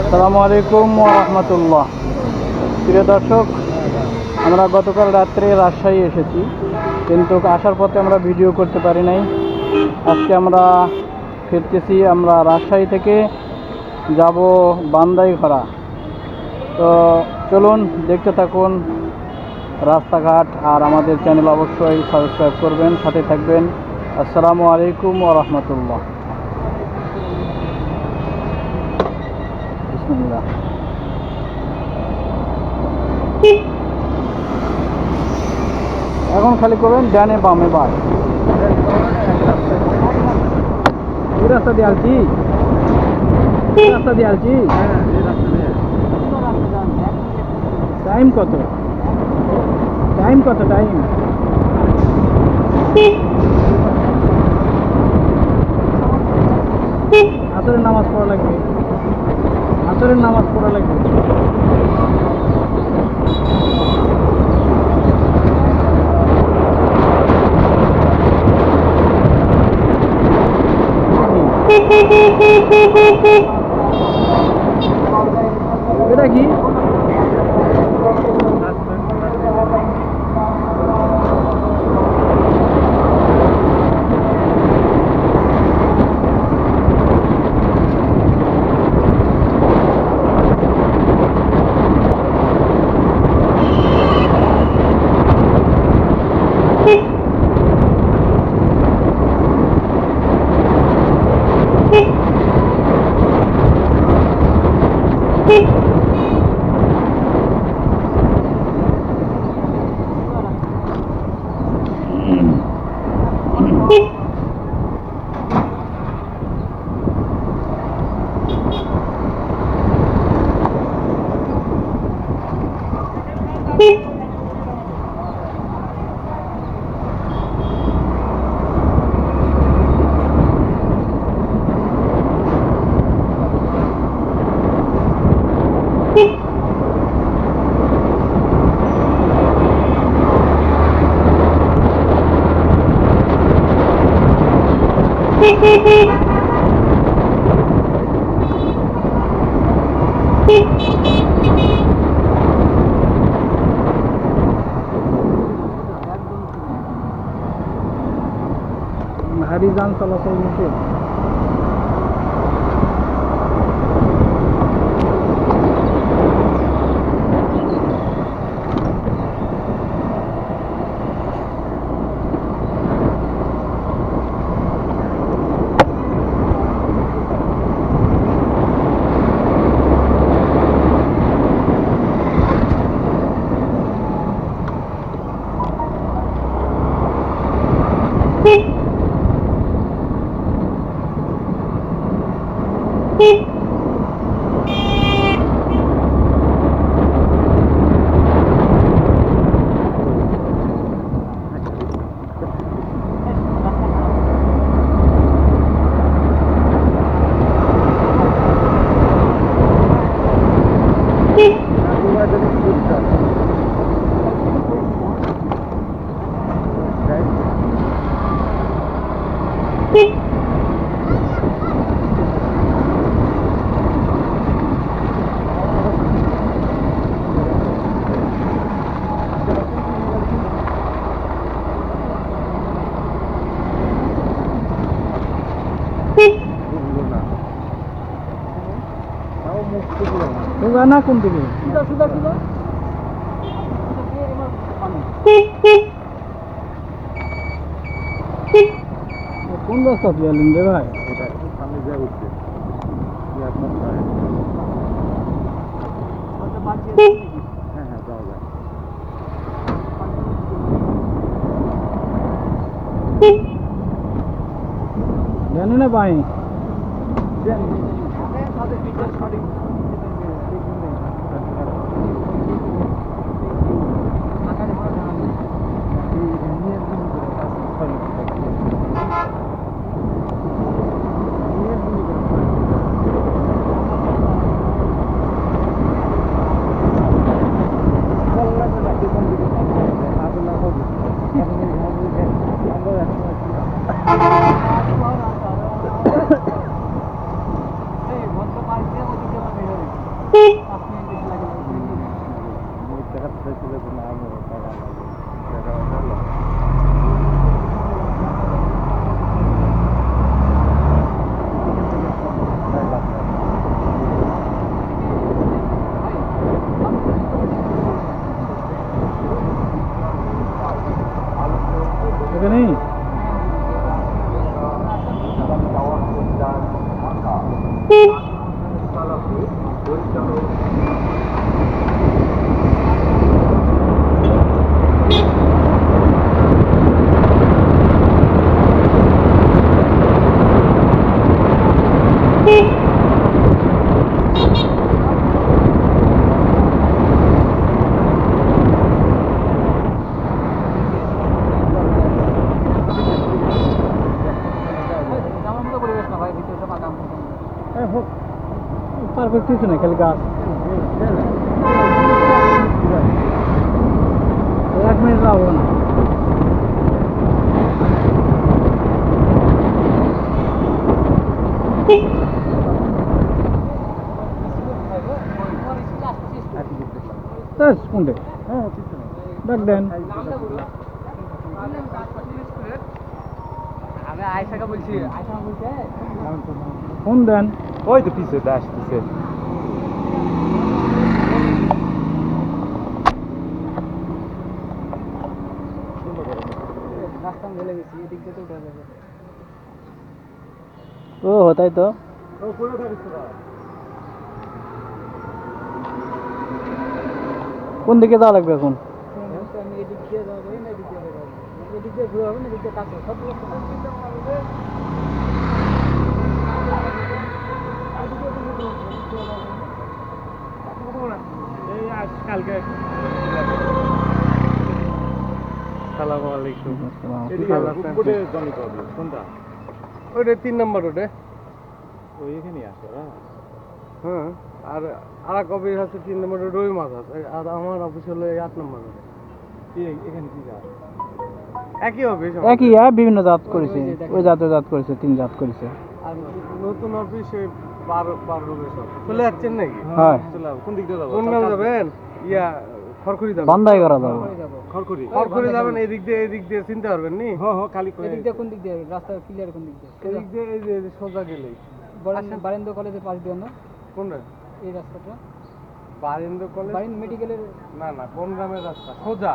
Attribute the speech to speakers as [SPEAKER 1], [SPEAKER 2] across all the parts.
[SPEAKER 1] আসসালামু আলাইকুম রহমতুল্লাহ। প্রিয় দর্শক, আমরা গতকাল রাত্রে রাজশাহী এসেছি, কিন্তু আসার পথে আমরা ভিডিও করতে পারি নাই। আজকে আমরা ফিরতেছি, আমরা রাজশাহী থেকে যাব বান্দাই বান্দাইঘরা তো চলুন দেখতে থাকুন রাস্তাঘাট আর আমাদের চ্যানেল অবশ্যই সাবস্ক্রাইব করবেন, সাথে থাকবেন। আসসালামু আলাইকুম রহমতুল্লাহ। বিসমিল্লাহ এখন খালি করবেন ডানে বামে বাস এই রাস্তা দিয়ে আসছি রাস্তা দিয়ে আসছি টাইম কত? টাইম কত? টাইম আসরের নামাজ পড়া লাগবে। আসরের নামাজ পড়া লাগবে এটা কি? ভারী চলাচল নিষেধ Beep. না কোন দিকে? কোন রাস্তা দিয়ে এলেন রে ভাই? জানি না ভাই। 한번 해보겠습니다. কিছু নেই খালি গাছ। এক মিনিট লাগবে না। ডাক দেন। ফোন দেন।
[SPEAKER 2] ওই তো পিছে দাস
[SPEAKER 3] রাস্তা গেছি এদিক দিয়ে তো উঠে যাবে।
[SPEAKER 1] ও তাই তো। কোন দিকে যাওয়া লাগবে এখন?
[SPEAKER 3] আমি এদিক দিয়ে যাব না এদিক দিয়ে যাব এদিক দিয়ে ঘুরে হবে না এদিক দিয়ে কাছে? সব
[SPEAKER 2] আজ কালকে। সালামু আলাইকুম। কোনটা?
[SPEAKER 4] ওইটা তিন নম্বর ওটা
[SPEAKER 2] ওই এখানে আছে না
[SPEAKER 4] হ্যাঁ আর আর এক অফিস আছে তিন নম্বর রুই মাছ আছে। আর আমার অফিস হলো এই আট নম্বর
[SPEAKER 2] কি এখানে কি কাজ
[SPEAKER 4] একই অফিস।
[SPEAKER 1] একই হ্যাঁ বিভিন্ন জাত করেছে। ওই জাতের জাত করেছে তিন জাত করেছে।
[SPEAKER 4] আর নতুন অফিস ওই বারো বারো রুমে সব। চলে যাচ্ছেন নাকি?
[SPEAKER 1] হয়।
[SPEAKER 2] চলে কোন দিক দিয়ে যাব?
[SPEAKER 4] কোন নাম যাবেন? ইয়া খড়খড়ি যাবেন
[SPEAKER 1] বান্দাই করা যাবে।
[SPEAKER 2] খড়খড়ি
[SPEAKER 4] খড়খড়ি। যাবেন এদিক দিয়ে এদিক দিয়ে চিনতে পারবেন নি?
[SPEAKER 2] হ হ খালি
[SPEAKER 3] এদিক দিয়ে কোন দিক দিয়ে রাস্তা ক্লিয়ার কোন দিক দিয়ে?
[SPEAKER 4] এদিক দিয়ে এই যে সোজা গেলেই।
[SPEAKER 3] বারেন্দ্র বারেন্দ্র পাশ দিয়ে না
[SPEAKER 4] কোনটা?
[SPEAKER 3] এই রাস্তাটা?
[SPEAKER 4] বারিন্দ্র কলেজ?
[SPEAKER 3] বারিন্দ মেডিকেলের
[SPEAKER 4] না না কোন গ্রামের রাস্তা? সোজা।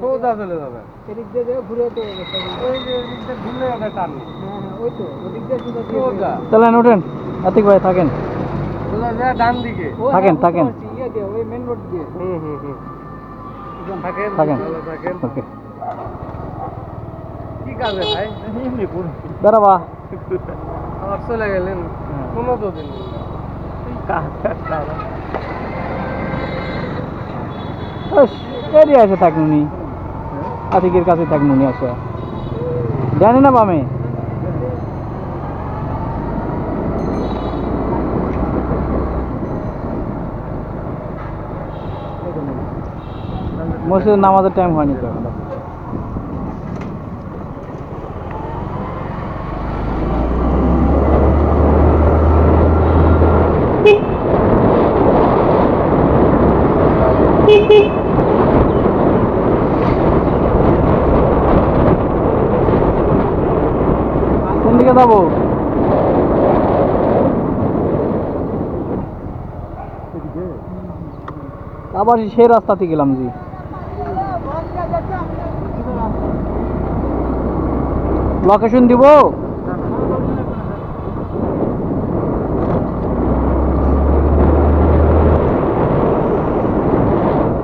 [SPEAKER 4] সোজা চলে যাবেন
[SPEAKER 3] এদিক দিয়ে যাবে ঘুরে তো রাস্তা
[SPEAKER 4] ওই যে এদিক দিয়ে ঘুরলে ওটা টান
[SPEAKER 3] হ্যাঁ হ্যাঁ ওই তো ওদিক দিয়ে সোজা। দিয়ে
[SPEAKER 1] চলেন ওঠেন আতিক ভাই থাকেন।
[SPEAKER 4] সোজা যায় ডান দিকে।
[SPEAKER 1] থাকেন,
[SPEAKER 3] হ্যাঁ,
[SPEAKER 1] থাকেন।
[SPEAKER 3] পারছি, ইয়ে দিয়ে ওই মেন রোড দিয়ে।
[SPEAKER 4] হুম হুম হুম। থাকেন।
[SPEAKER 1] থাকেন। ওকে।
[SPEAKER 4] কি কাজে ভাই?
[SPEAKER 1] দাঁড়াবা।
[SPEAKER 4] আবার চলে গেলেন কোনো তো দিন।
[SPEAKER 1] এরিয়া এসে থাকনুনি। আতিকের কাছে থাকনুনি আসে জানি না বামে। মসজিদের নামাজের টাইম হয়নি তো দিকে যাব? আবার সেই রাস্তাতে গেলাম জি। লোকেশন দিব?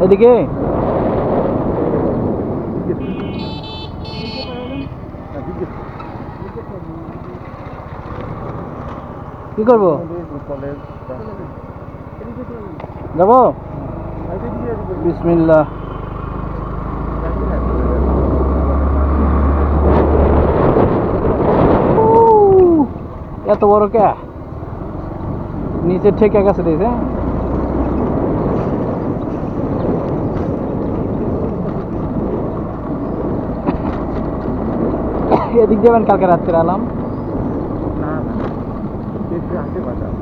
[SPEAKER 1] এদিকে? কি করব? যাব? বিসমিল্লাহ। এত বড় কে? নিচে ঠেকে গেছে দিয়েছে এদিক যাবেন কালকে রাত্রে আলাম
[SPEAKER 2] না না দেখতে আসে বাজার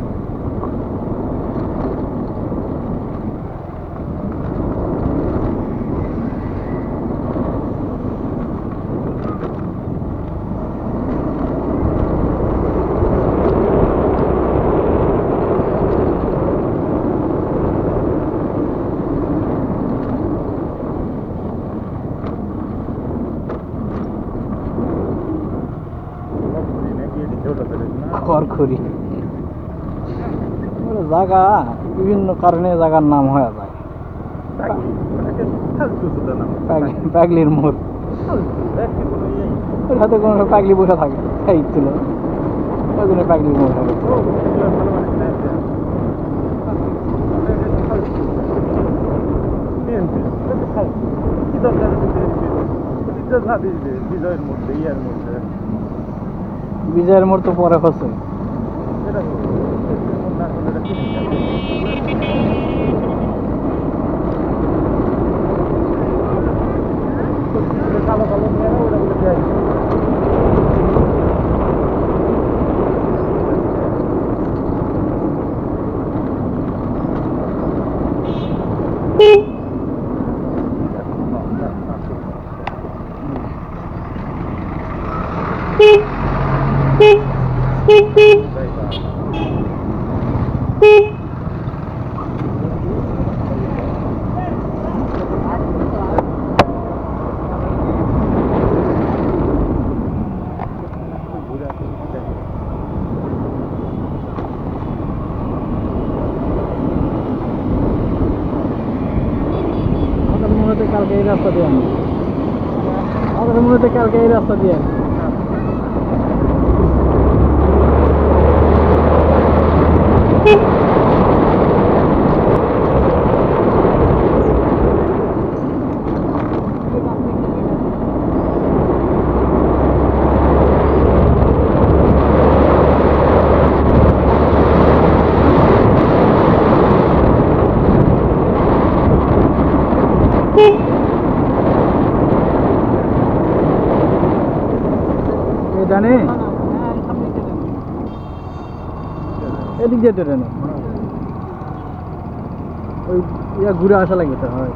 [SPEAKER 1] করি ওরা জায়গা বিভিন্ন কারণে জায়গার নাম হয়ে যায়। পাগলির মোড়।
[SPEAKER 2] একটি কোনো
[SPEAKER 1] বসে থাকে, এই ছিল। ওই জন্য মোড় গেছে।
[SPEAKER 2] কি দরকার না দিবে বিজয়ের মধ্যে ইয়ার মধ্যে
[SPEAKER 1] বিজয়ের মোড় তো পরে হচ্ছে
[SPEAKER 2] এটা না হলে এটা কিনে কালো কালো মেয়েরা ওরা বলে দেয়
[SPEAKER 1] আমাদের মনে হচ্ছে কালকে এই রাস্তা দিয়ে আনি আমাদের মনে হচ্ছে কালকে এই রাস্তা দিয়ে। আনি এই ডানে এদিক দিয়ে ধরে না ওই ইয়া ঘুরে আসা লাগে তো হয়।